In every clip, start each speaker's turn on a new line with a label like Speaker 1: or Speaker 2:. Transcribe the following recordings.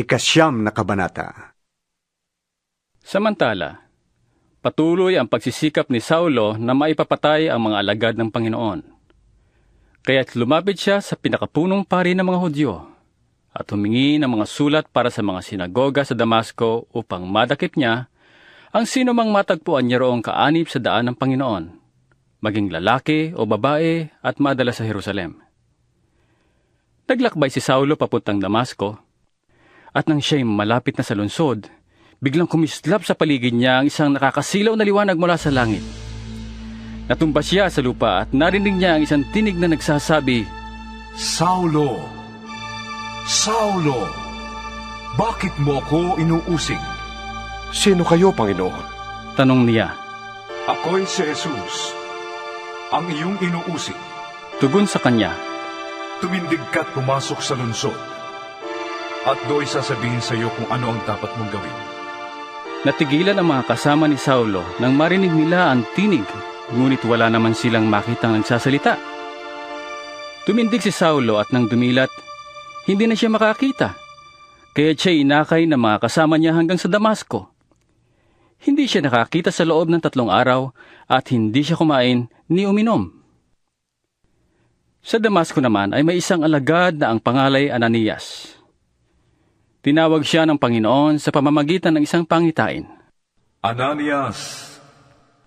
Speaker 1: Ikasyam na kabanata.
Speaker 2: Samantala, patuloy ang pagsisikap ni Saulo na maipapatay ang mga alagad ng Panginoon. Kaya't lumapit siya sa pinakapunong pari ng mga Hudyo at humingi ng mga sulat para sa mga sinagoga sa Damasco upang madakip niya ang sino mang matagpuan niya roong kaanib sa daan ng Panginoon, maging lalaki o babae at madala sa Jerusalem. Naglakbay si Saulo papuntang Damasco, at nang siya'y malapit na sa lungsod, biglang kumislap sa paligid niya ang isang nakakasilaw na liwanag mula sa langit. Natumba siya sa lupa at narinig niya ang isang tinig na nagsasabi,
Speaker 3: Saulo! Saulo! Bakit mo ako inuusig?
Speaker 4: Sino kayo, Panginoon?
Speaker 2: Tanong niya.
Speaker 3: Ako'y si Jesus, ang iyong inuusig.
Speaker 2: Tugon sa kanya,
Speaker 3: Tumindig ka't pumasok sa lungsod. At do'y sasabihin sa iyo kung ano ang dapat mong gawin.
Speaker 2: Natigilan ang mga kasama ni Saulo nang marinig nila ang tinig, ngunit wala naman silang makitang nagsasalita. Tumindig si Saulo at nang dumilat, hindi na siya makakita. Kaya siya inakay ng mga kasama niya hanggang sa Damasco. Hindi siya nakakita sa loob ng tatlong araw at hindi siya kumain ni uminom. Sa Damasco naman ay may isang alagad na ang pangalay Ananias. Tinawag siya ng Panginoon sa pamamagitan ng isang pangitain.
Speaker 3: Ananias,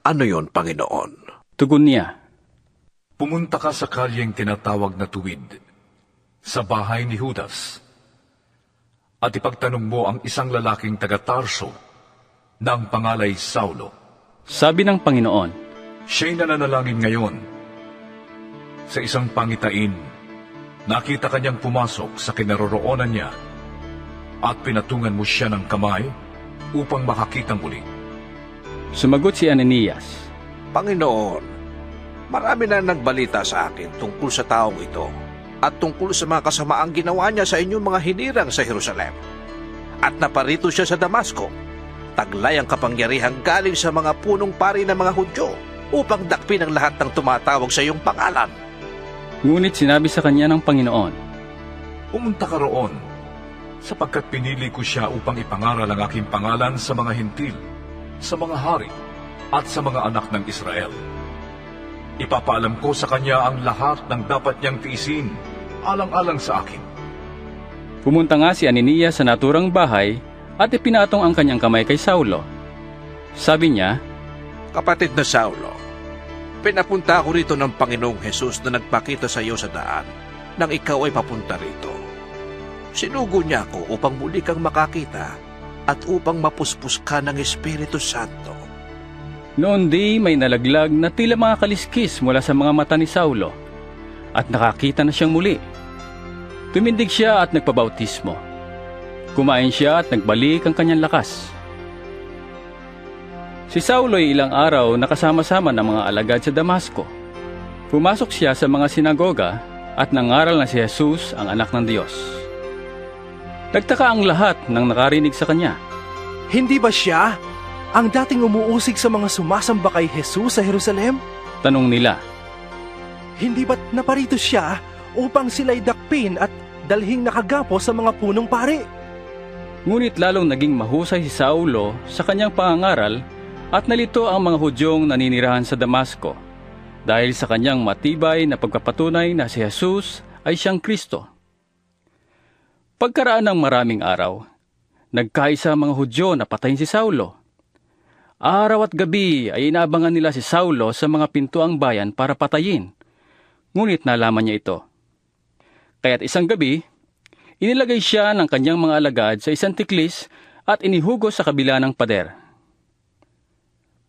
Speaker 4: Ano yon, Panginoon?
Speaker 2: Tugon niya,
Speaker 3: pumunta ka sa kalyeng tinatawag na tuwid, sa bahay ni Judas. At ipagtanong mo ang isang lalaking taga-Tarso na ang pangalay Saulo.
Speaker 2: sabi ng Panginoon,
Speaker 3: Siya'y nananalangin ngayon. Sa isang pangitain, nakita kanyang pumasok sa kinaroroonan niya at pinatungan mo siya ng kamay upang makakitang muli.
Speaker 2: Sumagot si Ananias,
Speaker 4: Panginoon, marami na nagbalita sa akin tungkol sa taong ito at tungkol sa mga kasamaang ginawa niya sa inyong mga hinirang sa Jerusalem. At naparito siya sa Damasco. Taglay ang kapangyarihan galing sa mga punong pari ng mga Hudyo upang dakpin ang lahat ng tumatawag sa iyong pangalan.
Speaker 2: ngunit sinabi sa kanya ng Panginoon,
Speaker 3: Pumunta ka roon, sapagkat pinili ko siya upang ipangaral ang aking pangalan sa mga hintil, sa mga hari, at sa mga anak ng Israel. Ipapaalam ko sa kanya ang lahat ng dapat niyang tiisin, alang-alang sa akin.
Speaker 2: Pumunta nga si Ananias sa naturang bahay at ipinatong ang kanyang kamay kay Saulo. Sabi niya,
Speaker 4: Kapatid na Saulo, pinapunta ako rito ng Panginoong Jesus na nagpakita sa iyo sa daan nang ikaw ay papunta rito. Sinugo niya ako upang muli kang makakita at upang mapuspos ka ng Espiritu Santo.
Speaker 2: noon di may nalaglag na tila mga kaliskis mula sa mga mata ni Saulo at nakakita na siyang muli. Tumindig siya at nagpabautismo. Kumain siya at nagbalik ang kanyang lakas. Si Saulo ay ilang araw nakasama-sama ng mga alagad sa Damasco. Pumasok siya sa mga sinagoga at nangaral na si Jesus ang anak ng Diyos. Nagtaka ang lahat nang nakarinig sa kanya.
Speaker 5: Hindi ba siya ang dating umuusig sa mga sumasamba kay Jesus sa Jerusalem?
Speaker 2: Tanong nila,
Speaker 5: Hindi ba't naparito siya upang sila'y dakpin at dalhing nakagapo sa mga punong pari?
Speaker 2: Ngunit lalong naging mahusay si Saulo sa kanyang pangangaral at nalito ang mga Hudyong naninirahan sa Damasco dahil sa kanyang matibay na pagpapatunay na si Jesus ay siyang Kristo. Pagkaraan ng maraming araw, nagkaisa mga Hudyo na patayin si Saulo. Araw at gabi ay inaabangan nila si Saulo sa mga pintuang bayan para patayin. Ngunit nalaman niya ito. Kaya't isang gabi, inilagay siya ng kanyang mga alagad sa isang tiklis at inihugos sa kabila ng pader.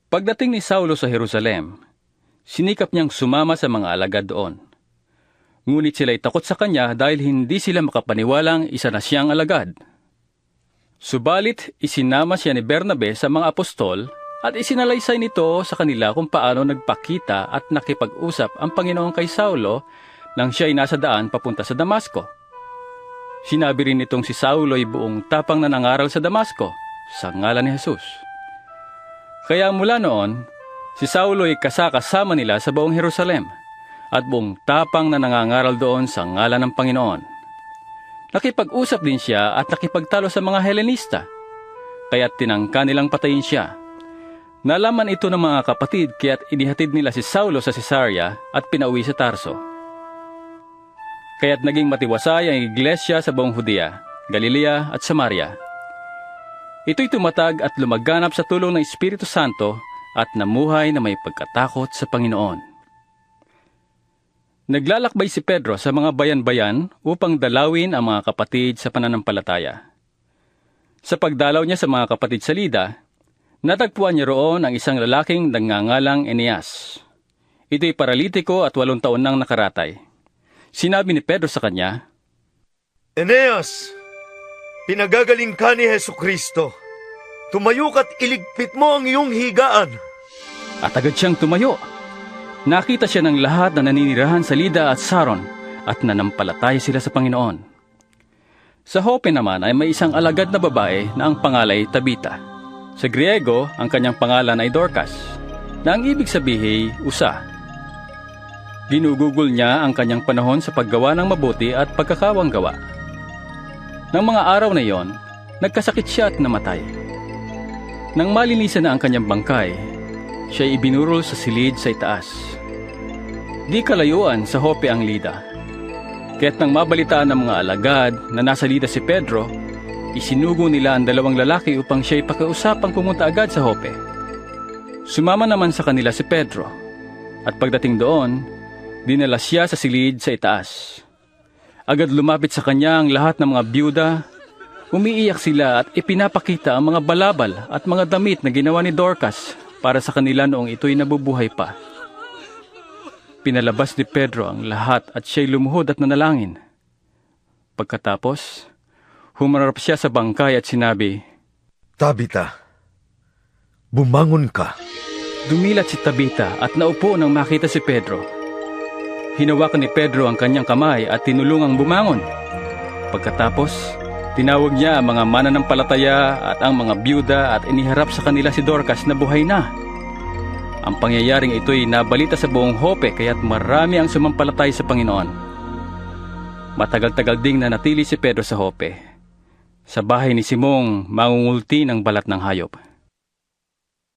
Speaker 2: Pagdating ni Saulo sa Jerusalem, sinikap niyang sumama sa mga alagad doon. Ngunit sila'y takot sa kanya dahil hindi sila makapaniwalang isa na siyang alagad. Subalit, isinama siya ni Bernabe sa mga apostol at isinalaysay nito sa kanila kung paano nagpakita at nakipag-usap ang Panginoon kay Saulo nang siya ay nasa daan papunta sa Damasco. Sinabi rin nitong si Saulo ay buong tapang na nangaral sa Damasco sa ngalan ni Jesus. Kaya mula noon, si Saulo ay kasakasama nila sa buong Jerusalem at buong tapang na nangangaral doon sa ngalan ng Panginoon. Nakipag-usap din siya at nakipagtalo sa mga Helenista, kaya't tinangka nilang patayin siya. Nalaman ito ng mga kapatid kaya't inihatid nila si Saulo sa Cesarea at pinauwi sa Tarso. Kaya't naging matiwasay ang iglesia sa buong Judea, Galilea at Samaria. Ito'y tumatag at lumaganap sa tulong ng Espiritu Santo at namuhay na may pagkatakot sa Panginoon. Naglalakbay si Pedro sa mga bayan-bayan upang dalawin ang mga kapatid sa pananampalataya. Sa pagdalaw niya sa mga kapatid sa Lida, natagpuan niya roon ang isang lalaking nangangalang Eneas. Ito'y paralitiko at walong taon nang nakaratay. Sinabi ni Pedro sa kanya,
Speaker 6: Eneas, pinagagaling ka ni Heso Kristo. Tumayo ka't iligpit mo ang iyong higaan.
Speaker 2: At agad siyang tumayo. Nakita siya ng lahat na naninirahan sa Lida at Saron at nanampalataya sila sa Panginoon. Sa Hope naman ay may isang alagad na babae na ang pangalay Tabita. Sa Griego, ang kanyang pangalan ay Dorcas, na ang ibig sabihin, usa. Ginugugol niya ang kanyang panahon sa paggawa ng mabuti at pagkakawang gawa. Nang mga araw na iyon, nagkasakit siya at namatay. Nang malinisan na ang kanyang bangkay, siya ibinurol sa silid sa itaas. Di kalayuan sa Hope ang Lida. Kaya't nang mabalitaan ng mga alagad na nasa Lida si Pedro, isinugo nila ang dalawang lalaki upang siya'y pakiusapang pumunta agad sa Hope. Sumama naman sa kanila si Pedro, at pagdating doon, dinala siya sa silid sa itaas. Agad lumapit sa kanya ang lahat ng mga byuda, umiiyak sila at ipinapakita ang mga balabal at mga damit na ginawa ni Dorcas para sa kanila noong ito'y nabubuhay pa. Pinalabas ni Pedro ang lahat at siya'y lumuhod at nanalangin. Pagkatapos, humarap siya sa bangkay at sinabi,
Speaker 6: Tabita, bumangon ka.
Speaker 2: Dumilat si Tabita at naupo nang makita si Pedro. Hinawakan ni Pedro ang kanyang kamay at tinulungang bumangon. Pagkatapos, tinawag niya ang mga mananampalataya at ang mga byuda at iniharap sa kanila si Dorcas na buhay na. Ang pangyayaring ito'y nabalita sa buong Hope kaya't marami ang sumampalatay sa Panginoon. Matagal-tagal ding nanatili si Pedro sa Hope. Sa bahay ni Simong, mangungulti ng balat ng hayop.